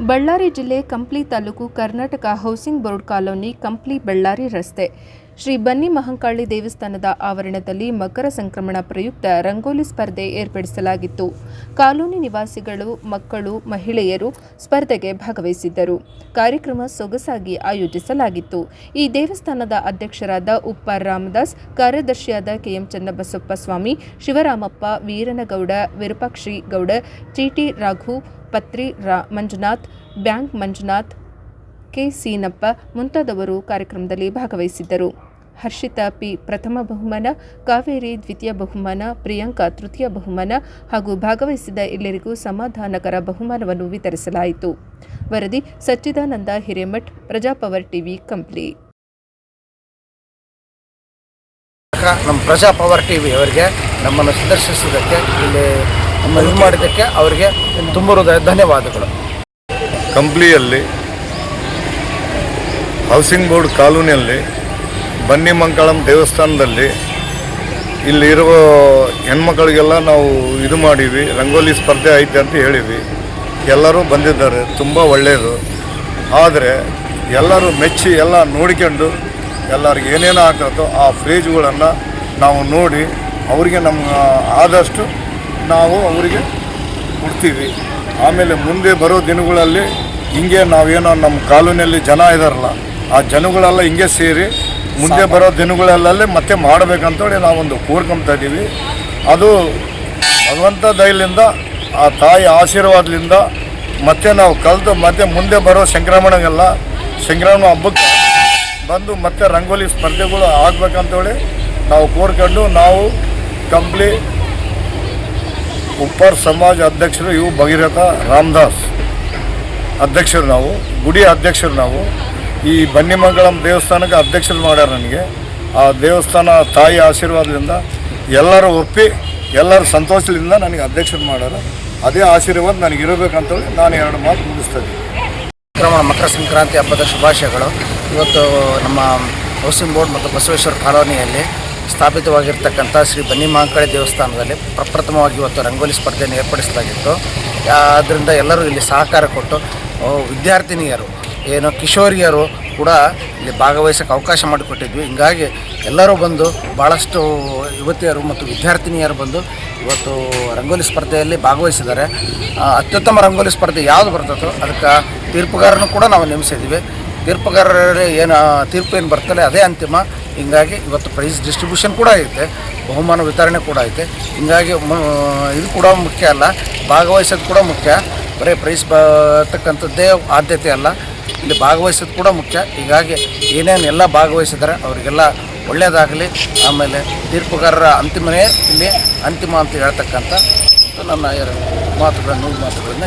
ಬಳ್ಳಾರಿ ಜಿಲ್ಲೆ Kampli taluk Karnataka housing board colony Kampli Ballari ರಸ್ತೆ. ಶ್ರೀ ಬನ್ನಿ ಮಹಂಕಾಳಿ ದೇವಸ್ಥಾನದ ಆವರಣದಲ್ಲಿ ಮಕರ ಸಂಕ್ರಮಣ ಪ್ರಯುಕ್ತ ರಂಗೋಲಿ ಸ್ಪರ್ಧೆ ಏರ್ಪಡಿಸಲಾಗಿತ್ತು. ಕಾಲೋನಿ ನಿವಾಸಿಗಳು, ಮಕ್ಕಳು, ಮಹಿಳೆಯರು ಸ್ಪರ್ಧೆಗೆ ಭಾಗವಹಿಸಿದ್ದರು. ಕಾರ್ಯಕ್ರಮ ಸೊಗಸಾಗಿ ಆಯೋಜಿಸಲಾಗಿತ್ತು. ಈ ದೇವಸ್ಥಾನದ ಅಧ್ಯಕ್ಷರಾದ ಉಪ್ಪ ರಾಮದಾಸ್, ಕಾರ್ಯದರ್ಶಿಯಾದ ಕೆಎಂ ಚನ್ನಬಸಪ್ಪ ಸ್ವಾಮಿ, ಶಿವರಾಮಪ್ಪ, ವೀರನಗೌಡ, ವಿರೂಪಾಕ್ಷಿ ಗೌಡ ಟಿಟಿ ರಾಘು ಪತ್ರಿ ರಾ ಮಂಜುನಾಥ್, ಬ್ಯಾಂಕ್ ಮಂಜುನಾಥ್, ಕೆ ಸೀನಪ್ಪ ಮುಂತಾದವರು ಕಾರ್ಯಕ್ರಮದಲ್ಲಿ ಭಾಗವಹಿಸಿದ್ದರು. ಹರ್ಷಿತಾ ಪಿ ಪ್ರಥಮ ಬಹುಮಾನ, ಕಾವೇರಿ ದ್ವಿತೀಯ ಬಹುಮಾನ, ಪ್ರಿಯಾಂಕಾ ತೃತೀಯ ಬಹುಮಾನ ಹಾಗೂ ಭಾಗವಹಿಸಿದ ಎಲ್ಲರಿಗೂ ಸಮಾಧಾನಕರ ಬಹುಮಾನವನ್ನು ವಿತರಿಸಲಾಯಿತು. ವರದಿ ಸಚ್ಚಿದಾನಂದ ಹಿರೇಮಠ್, ಪ್ರಜಾಪವರ್ ಟಿವಿ ಕಂಪ್ಲಿ ನಮ್ಮ ಪ್ರಜಾ ಪವರ್ ಟಿ ವಿ ಅವರಿಗೆ ನಮ್ಮನ್ನು ಸಂದರ್ಶಿಸುವುದಕ್ಕೆ ಇಲ್ಲಿ ಇದು ಮಾಡಿದ್ದಕ್ಕೆ ಅವರಿಗೆ ತುಂಬ ಹೃದಯ ಧನ್ಯವಾದಗಳು. ಕಂಪ್ಲಿಯಲ್ಲಿ ಹೌಸಿಂಗ್ ಬೋರ್ಡ್ ಕಾಲೋನಿಯಲ್ಲಿ ಬನ್ನಿ ಮಂಕಳಂ ದೇವಸ್ಥಾನದಲ್ಲಿ ಇಲ್ಲಿರುವ ಹೆಣ್ಮಕ್ಳಿಗೆಲ್ಲ ನಾವು ಇದು ಮಾಡೀವಿ ರಂಗೋಲಿ ಸ್ಪರ್ಧೆ ಐತೆ ಅಂತ ಹೇಳಿವಿ ಎಲ್ಲರೂ ಬಂದಿದ್ದಾರೆ, ತುಂಬ ಒಳ್ಳೆಯದು ಆದರೆ ಎಲ್ಲರೂ ಮೆಚ್ಚಿ ಎಲ್ಲ ನೋಡಿಕೊಂಡು ಎಲ್ಲರಿಗೆ ಏನೇನು ಆಗ್ತದೋ ಆ ಫ್ರೇಜ್ಗಳನ್ನು ನಾವು ನೋಡಿ, ಅವರಿಗೆ ನಮ್ಮ ಆದಷ್ಟು ನಾವು ಅವರಿಗೆ ಕೊಡ್ತೀವಿ. ಆಮೇಲೆ ಮುಂದೆ ಬರೋ ದಿನಗಳಲ್ಲಿ ಹಿಂಗೆ ನಾವೇನೋ ನಮ್ಮ ಕಾಲೋನಿಯಲ್ಲಿ ಜನ ಇದಾರಲ್ಲ ಆ ಜನಗಳೆಲ್ಲ ಹಿಂಗೆ ಸೇರಿ ಮುಂದೆ ಬರೋ ದಿನಗಳಲ್ಲೇ ಮತ್ತೆ ಮಾಡಬೇಕಂತೇಳಿ ನಾವೊಂದು ಕೋರ್ಕೊಂತ ಇದ್ದೀವಿ. ಅದು ಭಗವಂತ ದಯಲಿಂದ ಆ ತಾಯಿ ಆಶೀರ್ವಾದದಿಂದ ಮತ್ತೆ ನಾವು ಕಲಿತು ಮತ್ತೆ ಮುಂದೆ ಬರೋ ಸಂಕ್ರಮಣಗೆಲ್ಲ ಸಂಕ್ರಮಣ ಹಬ್ಬಕ್ಕೆ ಬಂದು ಮತ್ತೆ ರಂಗೋಲಿ ಸ್ಪರ್ಧೆಗಳು ಆಗಬೇಕಂತೇಳಿ ನಾವು ಕೋರ್ಕೊಂಡು ನಾವು ಕಂಪ್ಲಿ ಉಪ್ಪರ್ ಸಮಾಜ ಅಧ್ಯಕ್ಷರು ಇವು ಭಗೀರಥ ರಾಮದಾಸ್. ಅಧ್ಯಕ್ಷರು ನಾವು, ಗುಡಿ ಅಧ್ಯಕ್ಷರು ನಾವು. ಈ ಬನ್ನಿಮಂಗಳಂ ದೇವಸ್ಥಾನಕ್ಕೆ ಅಧ್ಯಕ್ಷರು ಮಾಡ್ಯಾರ ನನಗೆ. ಆ ದೇವಸ್ಥಾನ ತಾಯಿ ಆಶೀರ್ವಾದದಿಂದ ಎಲ್ಲರೂ ಒಪ್ಪಿ, ಎಲ್ಲರೂ ಸಂತೋಷದಿಂದ ನನಗೆ ಅಧ್ಯಕ್ಷರು ಮಾಡ್ಯಾರ. ಅದೇ ಆಶೀರ್ವಾದ ನನಗೆ ಇರಬೇಕಂತೇಳಿ ನಾನು ಎರಡು ಮಾತು ಮುಗಿಸ್ತಾ ಇದ್ದೀನಿ. ಮಕರ ಸಂಕ್ರಾಂತಿ ಹಬ್ಬದ ಶುಭಾಶಯಗಳು. ಇವತ್ತು ನಮ್ಮ ಹೌಸಿಂಗ್ ಬೋರ್ಡ್ ಮತ್ತು ಬಸವೇಶ್ವರ ಕಾಲೋನಿಯಲ್ಲಿ ಸ್ಥಾಪಿತವಾಗಿರ್ತಕ್ಕಂಥ ಶ್ರೀ ಬನ್ನಿ ಮಹಾಂಕಾಳಿ ದೇವಸ್ಥಾನದಲ್ಲಿ ಪ್ರಪ್ರಥಮವಾಗಿ ಇವತ್ತು ರಂಗೋಲಿ ಸ್ಪರ್ಧೆಯನ್ನು ಏರ್ಪಡಿಸಲಾಗಿತ್ತು. ಆದ್ದರಿಂದ ಎಲ್ಲರೂ ಇಲ್ಲಿ ಸಹಕಾರ ಕೊಟ್ಟು ವಿದ್ಯಾರ್ಥಿನಿಯರು, ಏನು ಕಿಶೋರಿಯರು ಕೂಡ ಇಲ್ಲಿ ಭಾಗವಹಿಸೋಕ್ಕೆ ಅವಕಾಶ ಮಾಡಿಕೊಟ್ಟಿದ್ವಿ. ಹಿಂಗಾಗಿ ಎಲ್ಲರೂ ಬಂದು ಭಾಳಷ್ಟು ಯುವತಿಯರು ಮತ್ತು ವಿದ್ಯಾರ್ಥಿನಿಯರು ಬಂದು ಇವತ್ತು ರಂಗೋಲಿ ಸ್ಪರ್ಧೆಯಲ್ಲಿ ಭಾಗವಹಿಸಿದ್ದಾರೆ. ಅತ್ಯುತ್ತಮ ರಂಗೋಲಿ ಸ್ಪರ್ಧೆ ಯಾವುದು ಬರ್ತದೋ ಅದಕ್ಕೆ ತೀರ್ಪುಗಾರನು ಕೂಡ ನಾವು ನೇಮಿಸಿದ್ವಿ ತೀರ್ಪುಗಾರರಲ್ಲಿ ಏನು ತೀರ್ಪು ಏನು ಬರ್ತದೆ ಅದೇ ಅಂತಿಮ. ಹಿಂಗಾಗಿ ಇವತ್ತು ಪ್ರೈಸ್ ಡಿಸ್ಟ್ರಿಬ್ಯೂಷನ್ ಕೂಡ ಐತೆ, ಬಹುಮಾನ ವಿತರಣೆ ಕೂಡ ಐತೆ. ಹಿಂಗಾಗಿ ಇದು ಕೂಡ ಮುಖ್ಯ ಅಲ್ಲ, ಭಾಗವಹಿಸೋದು ಕೂಡ ಮುಖ್ಯ. ಬರೀ ಪ್ರೈಸ್ ಬರ್ತಕ್ಕಂಥದ್ದೇ ಆದ್ಯತೆ ಅಲ್ಲ, ಇಲ್ಲಿ ಭಾಗವಹಿಸೋದು ಕೂಡ ಮುಖ್ಯ. ಹೀಗಾಗಿ ಏನೇನು ಎಲ್ಲ ಭಾಗವಹಿಸಿದ್ದಾರೆ ಅವರಿಗೆಲ್ಲ ಒಳ್ಳೆಯದಾಗಲಿ ಆಮೇಲೆ ತೀರ್ಪುಗಾರರ ಅಂತಿಮನೇ ಇಲ್ಲಿ ಅಂತಿಮ ಅಂತ ಹೇಳ್ತಕ್ಕಂಥ ನನ್ನ ಮಾತುಗಳನ್ನು ಮಾತುಗಳನ್ನು